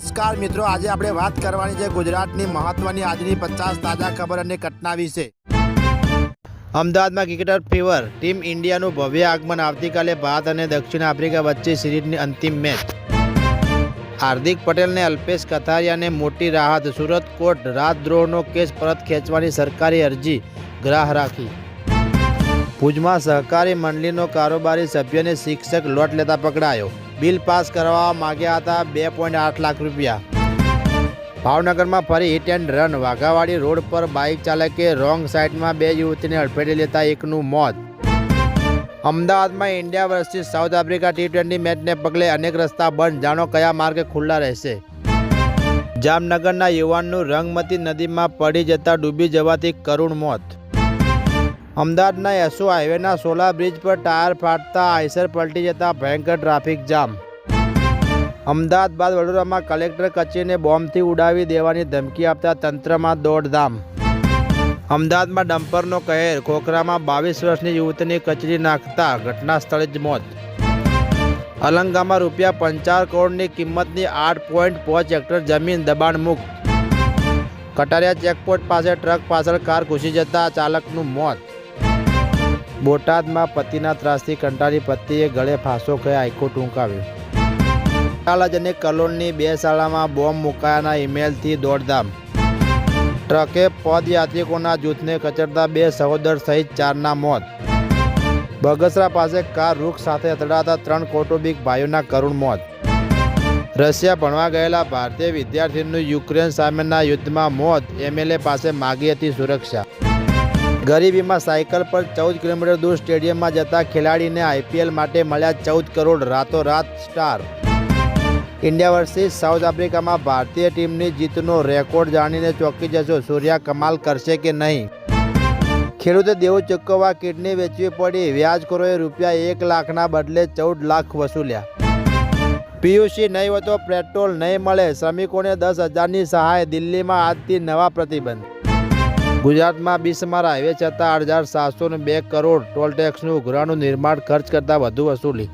નમસ્કાર મિત્રો, આજે આપણે વાત કરવાની છે ગુજરાતની મહત્વની આજની પચાસ તાજા ખબર અને ઘટના વિશે. અમદાવાદમાં ક્રિકેટર ફીવર ટીમ ઇન્ડિયાનું ભવ્ય આગમન આવતીકાલે ભારત અને દક્ષિણ આફ્રિકા વચ્ચે સિરીઝની અંતિમ મેચ. હાર્દિક પટેલને અલ્પેશ કથારિયાને મોટી રાહત, સુરત કોર્ટ રાજદ્રોહનો કેસ પરત ખેંચવાની સરકારી અરજી, ગ્રાહ રાખી. ભુજમાં સહકારી મંડળીનો કારોબારી સભ્યને શિક્ષક લોટ લેતા પકડાયો. બિલ પાસ કરવા માંગ્યા હતા બે પોઈન્ટ આઠ લાખ રૂપિયા. ભાવનગરમાં ફરી hit and run Waghawadi road પર બાઇક ચાલકે રોંગ સાઇડમાં બે યુવતીને અડફેટે લેતા એકનું મોત. અમદાવાદમાં India versus South Africa T twenty મેચને પગલે અનેક રસ્તા બંધ. જાણો કયા માર્ગે ખુલ્લા રહેશે? જામનગરના યુવાનનું રંગમતી નદીમાં પડી જતા ડૂબી જવાથી કરુણ મોત. અમદાવાદના યશો હાઈવેના સોલા બ્રિજ પર ટાયર ફાટતા આઈસર પલટી જતા ભયંકર ટ્રાફિક જામ. અમદાવાદ બાદ વડોદરામાં કલેક્ટર કચેરીને બોમ્બથી ઉડાવી દેવાની ધમકી આપતા તંત્રમાં દોડધામ. અમદાવાદમાં ડમ્પરનો કહેર, ખોખરામાં બાવીસ વર્ષની યુવતીની કચરી નાખતા ઘટના સ્થળે જ મોત. અલંગામાં રૂપિયા પંચાવન કરોડની કિંમતની આઠ પોઈન્ટ પાંચ હેક્ટર જમીન દબાણ મુક્ત. કટારિયા ચેકપોસ્ટ પાસે ટ્રક પાછળ કાર ઘૂસી જતા ચાલકનું મોત. બોટાદમાં પતિના ત્રાસથી કંટાળી પતિએ ગળે ફાંસો કહી આખું ટૂંકાવ્યું કાલાજ અને કલોલની બે શાળામાં બોમ્બ મુકાયાના ઈમેલથી દોડધામ. ટ્રકે પદયાત્રિકોના જૂથને કચડતા બે સહોદર સહિત ચારના મોત. બગસરા પાસે કાર વૃક્ષ સાથે અથડાતા ત્રણ કૌટુંબિક ભાઈઓના કરુણ મોત. રશિયા ભણવા ગયેલા ભારતીય વિદ્યાર્થીનું યુક્રેન સામેના યુદ્ધમાં મોત એમએલએ પાસે માગી હતી સુરક્ષા. ગરીબીમાં સાયકલ પર ચૌદ કિલોમીટર દૂર સ્ટેડિયમમાં જતા ખેલાડીને આઈપીએલ માટે મળ્યા ચૌદ કરોડ રાતોરાત સ્ટાર. ઇન્ડિયા વર્સિસ સાઉથ આફ્રિકામાં ભારતીય ટીમની જીતનો રેકોર્ડ જાણીને ચોંકી જશો. સૂર્યા, કમાલ કરશે કે નહીં? ખેડૂતે દેવું ચૂકવવા કિડની વેચવી પડી. વ્યાજખોરોએ રૂપિયા એક લાખના બદલે ચૌદ લાખ વસૂલ્યા. પીયુસી નહીં હોય તો પેટ્રોલ નહીં મળે. શ્રમિકોને દસ હજારની સહાય, દિલ્હીમાં આજથી નવા પ્રતિબંધ. ગુજરાતમાં બિસ્માર હાઈવે છતાં આઠ હજાર સાતસો બે કરોડ ટોલ ટેક્સનું ઉઘરાણું નિર્માણ ખર્ચ કરતાં વધુ વસૂલી.